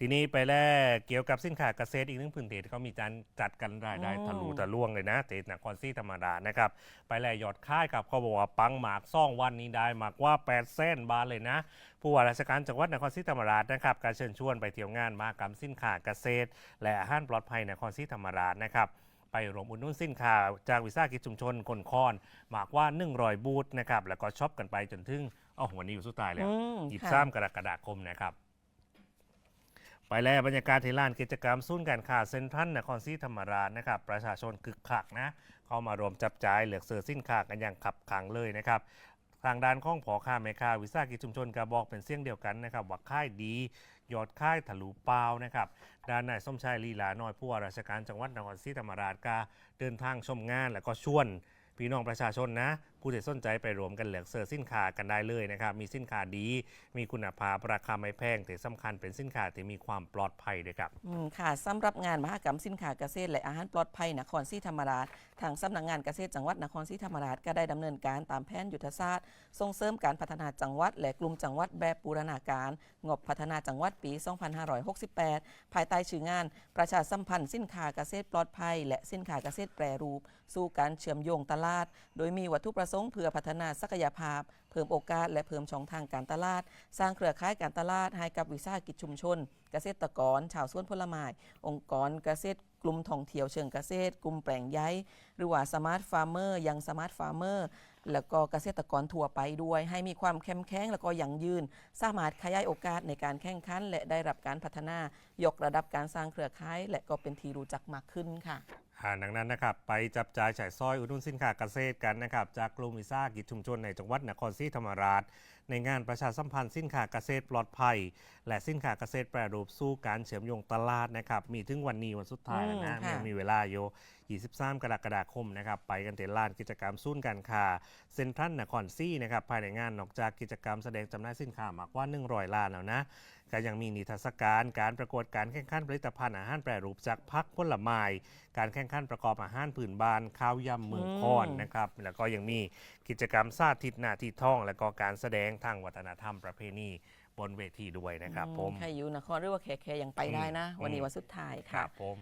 ทีนี้ไปแลกเกี่ยวกับสินค้าเกษตรอีกหนึ่งพื้นที่ที่เขามีการจัดกันรายได้อืมทะลุทะลวงเลยนะเตนครซีธรรมราชนะครับ ไปแลยอดค่ายกับเขาบอกว่าปังหมากซ่องวันนี้ได้มากกว่า8เส้นบาทเลยนะ ผู้ว่าราชการจังหวัดนครศรีธรรมราชนะครับการเชิญชวนไปเที่ยวงานมหกรรมสินค้าเกษตร และอาหารปลอดภัยนครศรีธรรมราชนะครับไปรวมอุดหนุนสินค้าจากวิสาหกิจชุมชนคนคอนมากกว่า100บูธนะครับแล้วก็ช็อปกันไปจนถึงอ๋อวันนี้อยู่สุดท้ายแล้วอืมหยิบค่ะซ้ำกรกฎาคมนะครับ ไปแล้วบรรยากาศที่ลานกิจกรรมศูนย์การค้าเซ็นทรัลนครศรีธรรมราชนะครับประชาชนคึกคักนะเข้ามารวมจับจ่ายเหลือกเสือสินค้ากันอย่างขับขังเลยนะครับทางด้านข้องผอค้าแม่ค้าวิสาหกิจชุมชนกระบอกเป็นเสียงเดียวกันนะครับว่าค่ายดียอดค่ายทะลุเปล่านะครับด้านนายสมชายลีลาน้อยผู้ว่าราชการจังหวัดนครศรีธรรมราชก็เดินทางชมงาน แล้วก็ชวนพี่น้องประชาชนนะผู้ที่สนใจไปรวมกันเหลือกเสือสินค้ากันได้เลยนะครับ มีสินค้าดี มีคุณภาพราคาไม่แพงแต่สำคัญเป็นสินค้าที่มีความปลอดภัยด้วยครับอืมค่ะสำหรับงานมหกรรมสินค้าเกษตรและอาหารปลอดภัยนครศรีธรรมราชทางสำนักงานเกษตรจังหวัดนครศรีธรรมราชก็ได้ดำเนินการตามแผนยุทธศาสตร์ ส่งเสริมการพัฒนาจังหวัด และกลุ่มจังหวัดแบบบูรณาการ งบพัฒนาจังหวัดปี 2568 ภายใต้ชื่องาน ประชาสัมพันธ์สินค้าเกษตรปลอดภัย และสินค้าเกษตรแปรรูป สู่การเชื่อมโยงตลาด โดยมีวัตถุประสงค์เพื่อพัฒนาศักยภาพ เพิ่มโอกาส และเพิ่มช่องทางการตลาด สร้างเครือข่ายการตลาดให้กับวิสาหกิจชุมชน เกษตรกร ชาวสวนผลไม้องค์กรเกษตรกลุ่มท่องเที่ยวเชิงเกษตร กลุ่มแปลงใยหรือว่าสมาร์ทฟาร์มเมอร์ยังสมาร์ทฟาร์มเมอร์แล้วก็เกษตรกรทั่วไปด้วย ให้มีความเข้มแข็งแล้วก็ยั่งยืน สามารถขยายโอกาสในการแข่งขันและได้รับการพัฒนายกระดับการสร้างเครือข่าย และก็เป็นที่รู้จักมากขึ้นค่ะ ดังนั้นนะครับไปจับจ่ายฉายซอยอุดหนุนสินค้าเกษตรกันนะครับจากกลุ่มวิสาหกิจชุมชนในจังหวัดนครศรีธรรมราช ในงานประชาสัมพันธ์สินค้าเกษตรปลอดภัย และสินค้าเกษตรแปรรูปสู้การเชื่อมโยงตลาดนะครับมีถึงวันนี้วันสุดท้ายแล้วนะอืมค่ะยังมีเวลาอยู่23 กรกฎาคมนะครับไปกันเตลานกิจกรรมศูนย์การค้าเซ็นทรัลนครศรีนะครับภายในงานนอกจากกิจกรรมแสดงจำหน่ายสินค้ามากกว่า 100ล้านแล้วนะ ก็ยังมีนิทรรศการการประกวดการแข่งขันผลิตภัณฑ์อาหารแปรรูปจากพักผลไม้การแข่งขันประกอบอาหารพื้นบ้านข้าวยำเมืองคอนอืมนะครับแล้วก็ยังมีกิจกรรมสาธิตหน้าที่ท่อง และก็การแสดงทางวัฒนธรรมประเพณีบนเวทีด้วยนะครับผมใครอยู่นครหรือว่าแขกๆยังไปได้นะอืมวันนี้วันสุดท้ายคค่ะรับผม